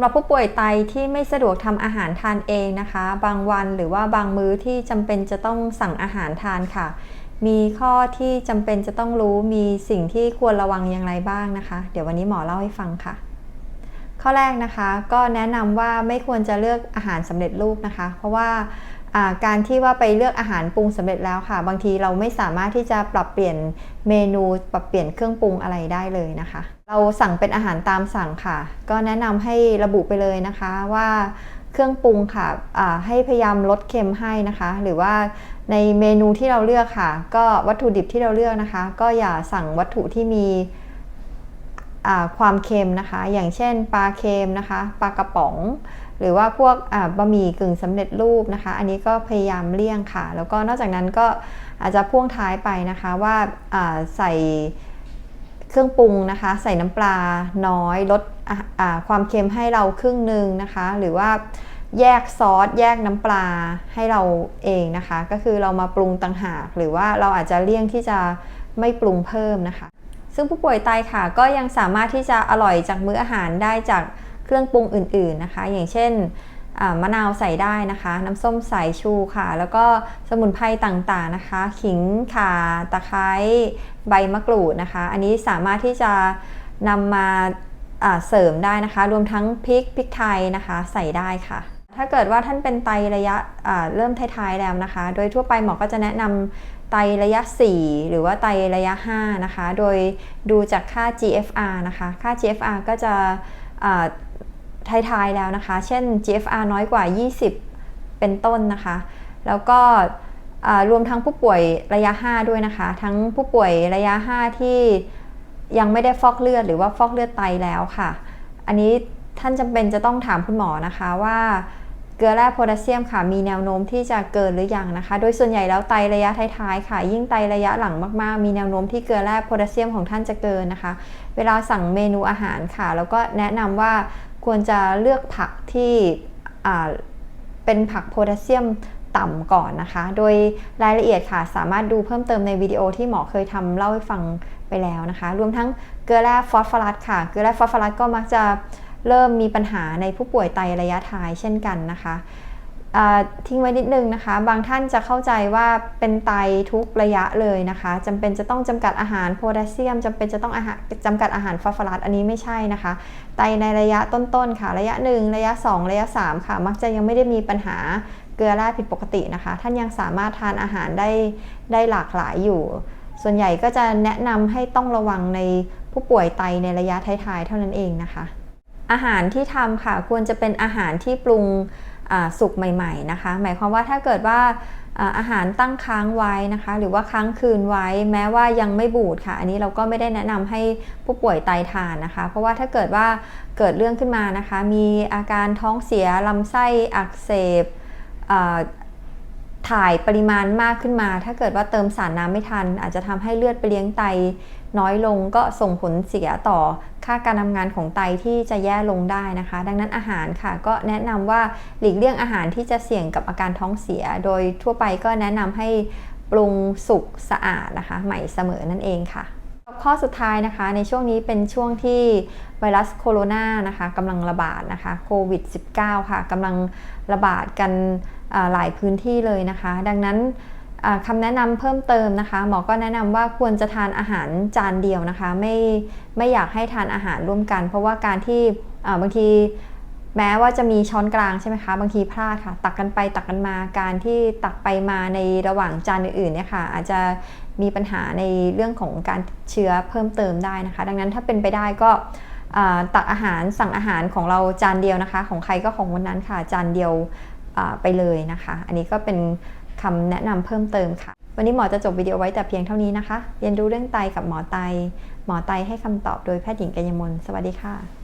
ำหรับผู้ป่วยไตที่ไม่สะดวกทำอาหารทานเองนะคะ บางวันหรือว่าบางมื้อที่จำเป็นจะต้องสั่งอาหารทานค่ะ มีข้อที่จำเป็นจะต้องรู้มีสิ่งที่ควรระวังอย่างไรบ้างนะคะ เดี๋ยววันนี้หมอเล่าให้ฟังค่ะ ข้อแรกนะคะ ก็แนะนำว่าไม่ควรจะเลือกอาหารสำเร็จรูปนะคะ เพราะว่าอ่า การที่ว่าไปเลือกอาหารปรุงสำเร็จแล้วค่ะ บางทีเราไม่สามารถที่จะปรับเปลี่ยนเมนูปรับเปลี่ยนเครื่องปรุงอะไรได้เลยนะคะ เราสั่งเป็นอาหารตามสั่งค่ะ ก็แนะนำให้ระบุไปเลยนะคะว่าเครื่องปรุงค่ะอ่าให้พยายามลดเค็มให้นะคะ หรือว่าในเมนูที่เราเลือกค่ะ ก็วัตถุดิบที่เราเลือกนะคะ ก็อย่าสั่งวัตถุที่มีความเค็มนะคะ อย่างเช่นปลาเค็มนะคะ ปลากระป๋อง หรือว่าพวกบะหมี่กึ่งสำเร็จรูปนะคะ อันนี้ก็พยายามเลี่ยงค่ะ แล้วก็นอกจากนั้นก็อาจจะพ่วงท้ายไปนะคะว่าใส่เครื่องปรุงนะคะ ใส่น้ำปลาน้อยลดความเค็มให้เราครึ่งหนึ่งนะคะ หรือว่าแยกซอสแยกน้ำปลาให้เราเองนะคะ ก็คือเรามาปรุงต่างหาก หรือว่าเราอาจจะเลี่ยงที่จะไม่ปรุงเพิ่มนะคะ ซึ่งผู้ป่วยไตค่ะก็ยังสามารถที่จะอร่อยจากมื้ออาหารได้จาก เครื่องปรุงอื่นๆนะคะ อย่างเช่นมะนาวใส่ได้นะคะ น้ำส้มสายชูค่ะ แล้วก็สมุนไพรต่างๆนะคะ ขิงข่าตะไคร้ใบมะกรูดนะคะ อันนี้สามารถที่จะนำมาเสริมได้นะคะ รวมทั้งพริกพริกไทยนะคะ ใส่ได้ค่ะ ถ้าเกิดว่าท่านเป็นไตระยะอ่าเริ่มท้ายๆแล้วนะคะ โดยทั่วไปหมอก็จะแนะนำไตระยะ 4 หรือว่าไตระยะ 5 นะคะ โดยดูจากค่า GFR นะคะ ค่า GFR ก็จะ ท้ายๆแล้วนะคะ เช่น GFR น้อยกว่า 20 เป็นต้นนะคะ แล้วก็รวมทั้งผู้ป่วยระยะ 5 ด้วยนะคะ ทั้งผู้ป่วยระยะ 5 ที่ยังไม่ได้ฟอกเลือดหรือว่าฟอกเลือดไตแล้วค่ะ อันนี้ท่านจำเป็นจะต้องถามคุณหมอนะคะว่า เกลือแร่โพแทสเซียมค่ะมีแนวโน้มที่จะเกินหรือยังนะคะ โดยส่วนใหญ่แล้วไตระยะท้ายๆค่ะ ยิ่งไตระยะหลังมากๆ มีแนวโน้มที่เกลือแร่โพแทสเซียมของท่านจะเกินนะคะ เวลาสั่งเมนูอาหารค่ะ แล้วก็แนะนำว่าควรจะเลือกผักที่เป็นผักโพแทสเซียมต่ำก่อนนะคะ โดยรายละเอียดค่ะ สามารถดูเพิ่มเติมในวิดีโอที่หมอเคยทำเล่าให้ฟังไปแล้วนะคะ รวมทั้งเกลือแร่ฟอสฟอรัสค่ะ เกลือแร่ฟอสฟอรัสก็มักจะ เริ่มมีปัญหาในผู้ป่วยไตระยะท้ายเช่นกันนะคะทิ้งไว้นิดนึงนะคะ บางท่านจะเข้าใจว่าเป็นไตทุกระยะเลยนะคะจำเป็นจะต้องจำกัดอาหารโพแทสเซียมจำเป็นจะต้องอาหารจำกัดอาหารฟอสฟอรัสอันนี้ไม่ใช่นะคะ ไตในระยะต้นๆค่ะ ระยะ 1 ระยะ 2 ระยะ 3 ค่ะ มักจะยังไม่ได้มีปัญหาเกลือแร่ผิดปกตินะคะ ท่านยังสามารถทานอาหารได้ได้หลากหลายอยู่ ส่วนใหญ่ก็จะแนะนำให้ต้องระวังในผู้ป่วยไตในระยะท้ายๆเท่านั้นเองนะคะ อาหารที่ทำค่ะควรจะเป็นอาหารที่ปรุงสุกใหม่ๆนะคะ หมายความว่าถ้าเกิดว่าอาหารตั้งค้างไว้นะคะ หรือว่าค้างคืนไว้ แม้ว่ายังไม่บูดค่ะ อันนี้เราก็ไม่ได้แนะนำให้ผู้ป่วยไตทานนะคะ เพราะว่าถ้าเกิดว่าเกิดเรื่องขึ้นมานะคะ มีอาการท้องเสียลำไส้อักเสบ ถ่ายปริมาณมากขึ้นมา ถ้าเกิดว่าเติมสารน้ำไม่ทัน อาจจะทำให้เลือดไปเลี้ยงไตน้อยลงก็ส่งผลเสียต่อค่าการทำงานของไตที่จะแย่ลงได้นะคะ ดังนั้นอาหารค่ะ ก็แนะนำว่าหลีกเลี่ยงอาหารที่จะเสี่ยงกับอาการท้องเสีย โดยทั่วไปก็แนะนำให้ปรุงสุกสะอาดนะคะ ใหม่เสมอนั่นเองค่ะ ข้อสุดท้ายนะคะในช่วงนี้เป็นช่วงที่ไวรัสโคโรนานะคะกำลังระบาดนะคะโควิด -19 ค่ะกำลังระบาดกัน หลายพื้นที่เลยนะคะ ดังนั้นคำแนะนำเพิ่มเติมนะคะ หมอก็แนะนำว่าควรจะทานอาหารจานเดียวนะคะ ไม่ไม่อยากให้ทานอาหารร่วมกัน เพราะว่าการที่บางทีแม้ว่าจะมีช้อนกลางใช่ไหมคะบางทีพลาดค่ะ ตักกันไปตักกันมาการที่ตักไปมาในระหว่างจานอื่นๆเนี่ยค่ะอาจจะมีปัญหาในเรื่องของการเชื้อเพิ่มเติมได้นะคะ ดังนั้นถ้าเป็นไปได้ก็ตักอาหารสั่งอาหารของเราจานเดียวนะคะ ของใครก็ของวันนั้นค่ะจานเดียว ไปเลยนะคะ อันนี้ก็เป็นคำแนะนำเพิ่มเติมค่ะ วันนี้หมอจะจบวิดีโอไว้แต่เพียงเท่านี้นะคะ เรียนรู้เรื่องไตกับหมอไต หมอไตให้คำตอบโดยแพทย์หญิงกัญญมลสวัสดีค่ะ